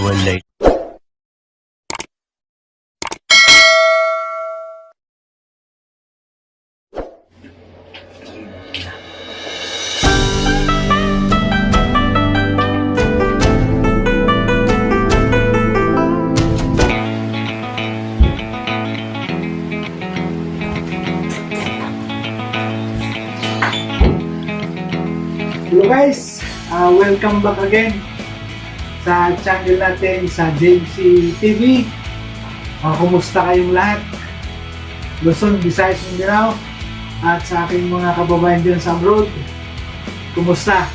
Hour later. Hello guys, Ah, welcome back again sa channel natin sa JMC TV. Ah, kumusta kayong lahat? Luzon, Visayas, Mindanao at sa aking mga kababayan dyan sa abroad. Kumusta?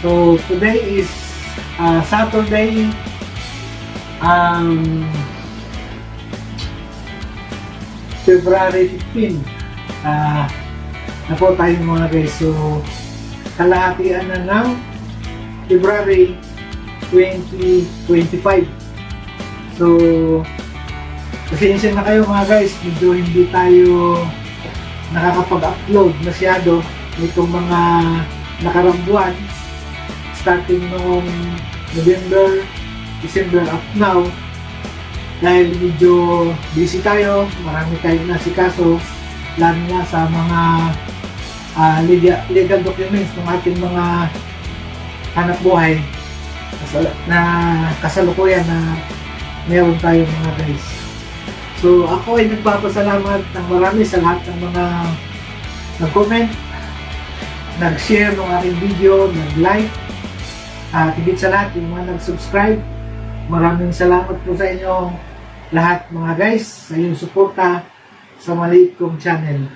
So today is ah, Saturday um, February 15. Ah, na po tayo mga guys. So, kalahatian na ng February 2025. So, pasensya na kayo mga guys, medyo hindi tayo nakakapag-upload masyado nitong mga nakarang buwan. Starting noong November, December up now. Dahil medyo busy tayo, marami tayong nasikaso lalo na sa mga ah, legal, legal documents ng ating mga hanap buhay na kasalukuyan na meron tayo mga guys. So ako ay nagpapasalamat ng marami sa lahat ng mga nag-comment, nag-share ng aking video, nag-like, at higit sa lahat yung mga nag-subscribe. Maraming salamat po sa inyo lahat mga guys sa inyong suporta sa maliit kong channel.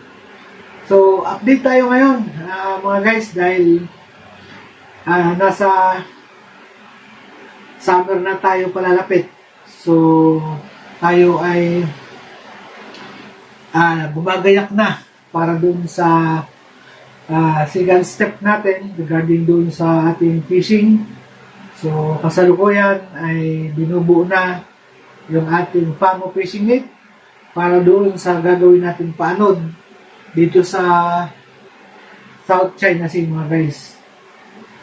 So, update tayo ngayon, ah, mga guys, dahil ah, nasa summer na tayo palalapit. So, tayo ay ah, gumagayak na para dun sa ah, second step natin regarding dun sa ating fishing. So, kasalukuyan ay binubuo na yung ating Pamo Fishing Net para doon sa gagawin natin paanod dito sa South China Sea mga guys.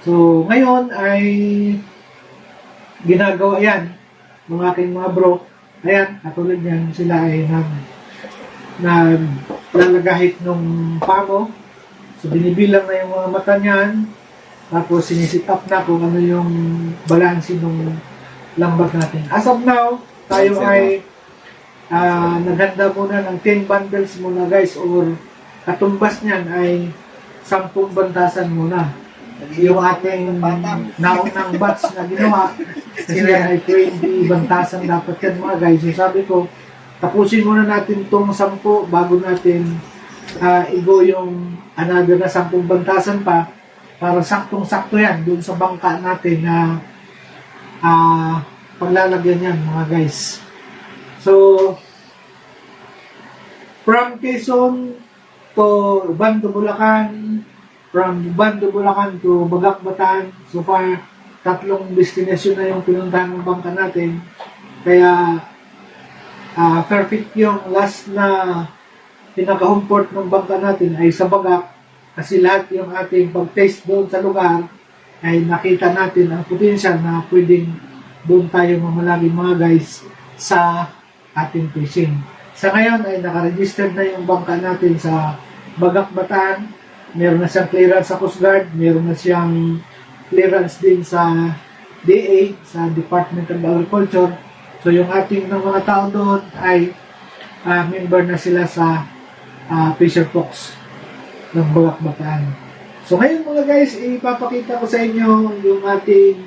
So, ngayon ay ginagawa yan ng aking mga bro. Ayan, katulad yan, sila ay nag naglalagahit nung pamo. So, binibilang na yung mga mata niyan. Tapos, sinisit up na kung ano yung balansi ng lambat natin. As of now, tayo ay ah naghanda muna ng 10 bundles muna guys or katumbas niyan ay 10 bantasan muna. Yung ating naunang batch na ginawa kasi yan ay 20 bantasan dapat yan mga guys. So sabi ko, tapusin muna natin tong 10 bago natin ah, igo yung another na 10 bantasan pa para saktong-sakto yan dun sa bangka natin na ah paglalagyan yan mga guys. So, from Quezon to Bando, Bulacan, from Bando, Bulacan to Bagak, Batan, so far, tatlong destination na yung pinuntahan ng bangka natin. Kaya, ah, perfect yung last na pinaka-home port ng bangka natin ay sa Bagak kasi lahat yung ating pag-taste doon sa lugar ay nakita natin ang potential na pwedeng doon tayo mamalagi mga guys sa ating fishing. Sa ngayon ay nakaregister na yung bangka natin sa Bagak Bataan. Meron na siyang clearance sa Coast Guard. Meron na siyang clearance din sa DA, sa Department of Agriculture. So yung ating ng mga tao doon ay ah, member na sila sa ah, Fisher Fox ng Bagak Bataan. So ngayon mga guys, ipapakita ko sa inyo yung ating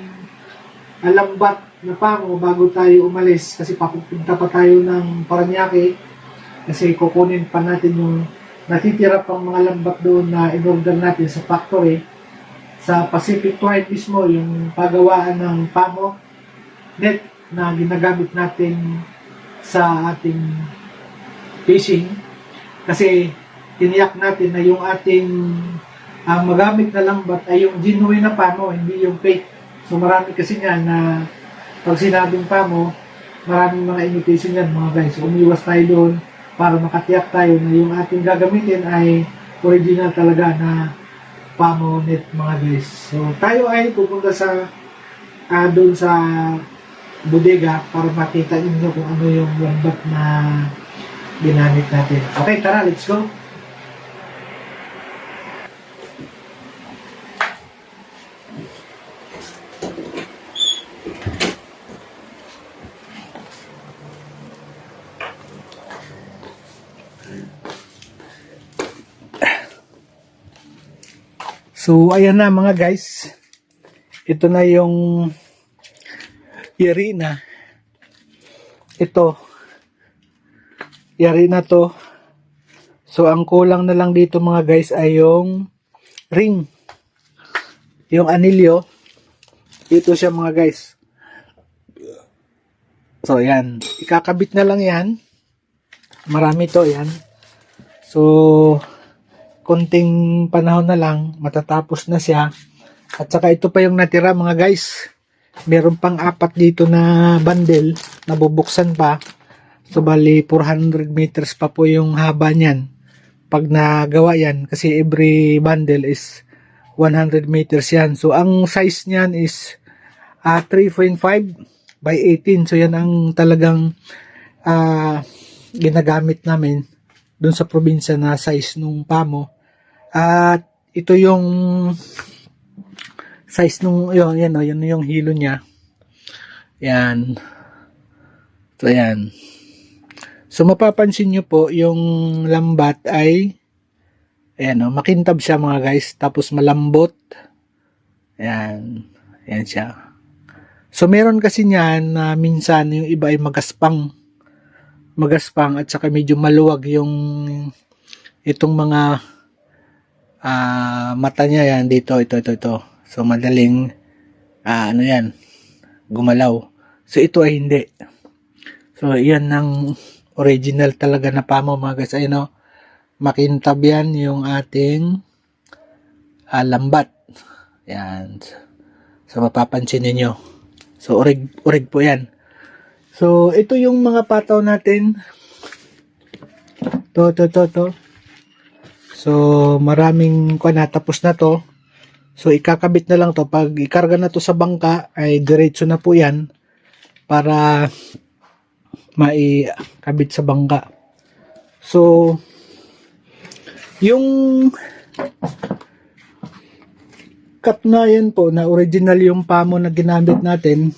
alambat na pango bago tayo umalis kasi papupunta pa tayo ng Paranaque kasi kukunin pa natin yung natitira pang mga lambat doon na in-order natin sa factory sa Pacific Twine mismo yung pagawaan ng pamo net na ginagamit natin sa ating fishing kasi tiniyak natin na yung ating ang magamit na lambat ay yung genuine na pamo, hindi yung fake. So marami kasi nga na pag sinabing pamo, maraming mga imitation yan mga guys. So umiwas tayo doon para makatiyak tayo na yung ating gagamitin ay original talaga na pamo net mga guys. So tayo ay pupunta sa ah, doon sa bodega para makita ninyo kung ano yung lambat na ginamit natin. Okay, tara, let's go. So, ayan na mga guys. Ito na yung yari na. Ito. Yari na to. So, ang kulang na lang dito mga guys ay yung ring. Yung anilyo. Dito siya mga guys. So, yan. Ikakabit na lang yan. Marami to, yan. So, konting panahon na lang, matatapos na siya. At saka ito pa yung natira mga guys. Meron pang apat dito na bundle na bubuksan pa. So bali 400 meters pa po yung haba niyan. Pag nagawa yan, kasi every bundle is 100 meters yan. So ang size niyan is ah, 3.5 by 18. So yan ang talagang ah, ginagamit namin doon sa probinsya na size nung pamo. At ito yung size nung yun, yan yun yung hilo niya. Yan. So yan. So mapapansin nyo po yung lambat ay ayan o, makintab siya mga guys. Tapos malambot. Ayan. Ayan siya. So meron kasi niyan na minsan yung iba ay magaspang. Magaspang at saka medyo maluwag yung itong mga ah mata niya yan dito ito ito ito. So madaling ah ano yan gumalaw. So ito ay hindi. So yan ang original talaga na pamo mga guys. Ayun o makintab yan yung ating ah, lambat. Yan. So mapapansin ninyo. So urig urig po yan. So ito yung mga pataw natin. To to to to So, maraming kwa na, tapos na to. So, ikakabit na lang to. Pag ikarga na to sa bangka, ay diretso na po yan para maikabit sa bangka. So, yung cut na yan po, na original yung pamo na ginamit natin,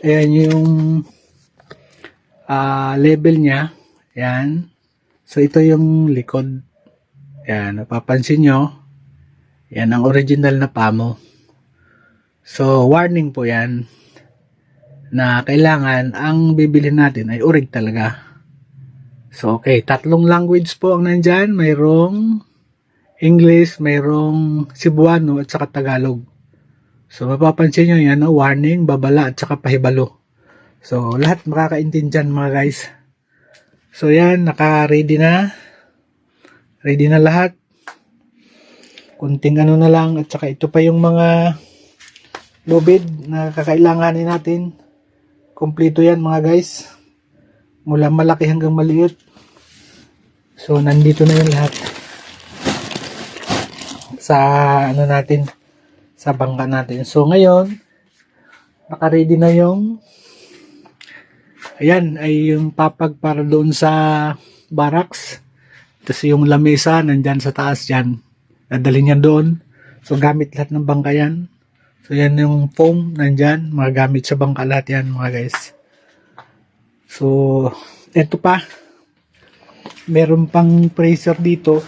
ayan yung ah, level niya. Ayan. So, ito yung likod. Yan, napapansin nyo, yan ang original na pamo. So, warning po yan na kailangan ang bibili natin ay urig talaga. So, okay, tatlong language po ang nandyan. Mayroong English, mayroong Cebuano at saka Tagalog. So, mapapansin nyo yan, no? warning, babala at saka pahibalo. So, lahat makakaintindihan mga guys. So, yan, naka-ready na. Ready na lahat. Kunting ano na lang at saka ito pa yung mga lubid na kakailanganin natin. Kompleto yan mga guys. Mula malaki hanggang maliit. So nandito na yung lahat. Sa ano natin sa bangka natin. So ngayon naka-ready na yung ayan ay yung papag para doon sa barracks. Tapos yung lamesa, nandyan sa taas dyan. Nadali niya doon. So, gamit lahat ng bangka yan. So, yan yung foam, nandyan. Mga gamit sa bangka lahat yan, mga guys. So, eto pa. Meron pang freezer dito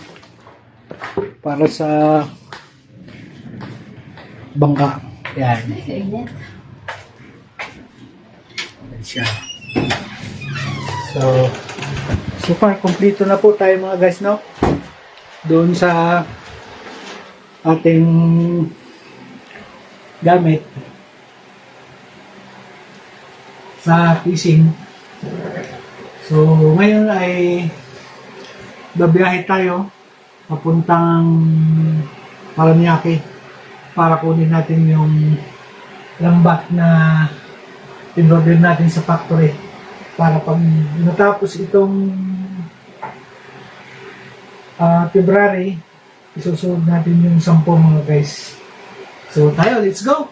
para sa bangka. Yan. Yan siya. So, so far, kompleto na po tayo mga guys, no? Doon sa ating gamit sa fishing. So, ngayon ay babiyahe tayo papuntang Paranaque para kunin natin yung lambat na in-order natin sa factory para pag natapos itong ah, February isusunod natin yung sampo mga guys. So tayo let's go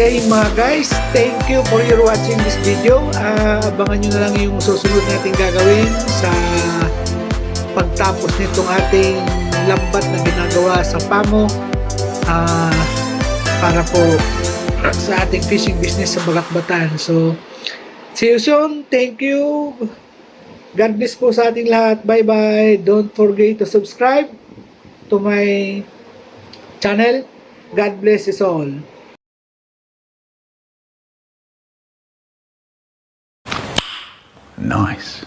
Okay mga guys, thank you for your watching this video. Ah, abangan nyo na lang yung susunod nating gagawin sa pagtapos nitong ating lambat na ginagawa sa Pamo ah, para po sa ating fishing business sa Balakbatan. So, see you soon. Thank you. God bless po sa ating lahat. Bye-bye. Don't forget to subscribe to my channel. God bless us all. Nice.